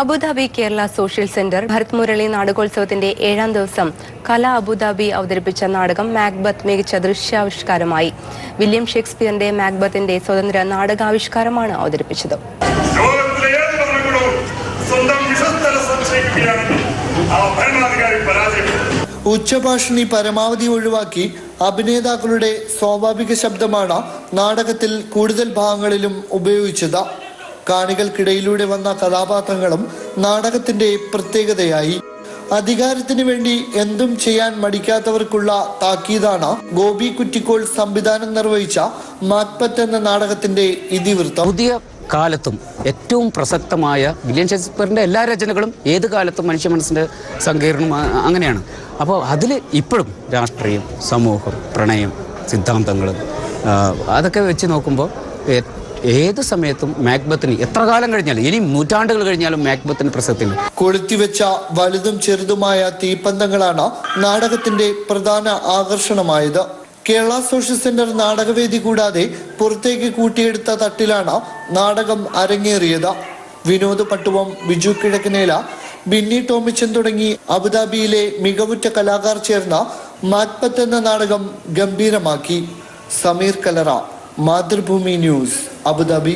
Abu Dhabi Kerala social centre Bharat Murali നാടകോത്സവത്തിന്റെ ഏഴാം ദിവസം കല അബുദാബി അവതരിപ്പിച്ച നാടകം മാക്ബത്ത് മികച്ച ദൃശ്യാവിഷ്കാരമായി. വില്യം ഷേക്സ്പിയറിന്റെ മാക്ബത്തിന്റെ സ്വതന്ത്ര നാടകാവിഷ്കാരമാണ് അവതരിപ്പിച്ചത്. ഉച്ചഭാഷിണി പരമാവധി ഒഴിവാക്കി അഭിനേതാക്കളുടെ സ്വാഭാവിക ശബ്ദമാണ് നാടകത്തിൽ കൂടുതൽ ഭാഗങ്ങളിലും ഉപയോഗിച്ചത്. കാണികൾക്കിടയിലൂടെ വന്ന കഥാപാത്രങ്ങളും നാടകത്തിന്റെ പ്രത്യേകതയായി. അധികാരത്തിന് വേണ്ടി എന്തും ചെയ്യാൻ മടിക്കാത്തവർക്കുള്ള താക്കീതാണ് ഗോപി കുറ്റിക്കോൾ സംവിധാനം നിർവഹിച്ച മാക്പത്ത് എന്ന നാടകത്തിന്റെ ഇതിവൃത്തം. പുതിയ കാലത്തും ഏറ്റവും പ്രസക്തമായ വില്യം ഷേക്സ്പിയറിന്റെ എല്ലാ രചനകളും ഏത് കാലത്തും മനുഷ്യ മനസ്സിന്റെ സങ്കീർണം അങ്ങനെയാണ്. അപ്പോൾ അതിൽ ഇപ്പോഴും രാഷ്ട്രീയം സമൂഹം പ്രണയം സിദ്ധാന്തങ്ങൾ അതൊക്കെ വെച്ച് നോക്കുമ്പോൾ ഏത് സമയത്തും മാക്ബത്തിന് എത്ര കാലം കഴിഞ്ഞാലും ഇനി നൂറ്റാണ്ടുകൾ കഴിഞ്ഞാലും മാക്ബത്തിന് പ്രസക്തി കൊളുത്തിവെച്ച വലുതും ചെറുതുമായ തീപ്പന്തങ്ങളാണ് നാടകത്തിന്റെ പ്രധാന ആകർഷണമായത്. കേരള സോഷ്യൽ സെന്റർ നാടകവേദി കൂടാതെ പുറത്തേക്ക് കൂട്ടിയെടുത്ത തട്ടിലാണ് നാടകം അരങ്ങേറിയത്. വിനോദ് പട്ടുവം ബിജു കിഴക്കനേല ബിന്നി ടോമിച്ചൻ തുടങ്ങി അബുദാബിയിലെ മികവുറ്റ കലാകാർ ചേർന്ന മാക്ബത്ത് എന്ന നാടകം ഗംഭീരമാക്കി. സമീർ കലറ. मातृभूमि न्यूज़ अबुदाबी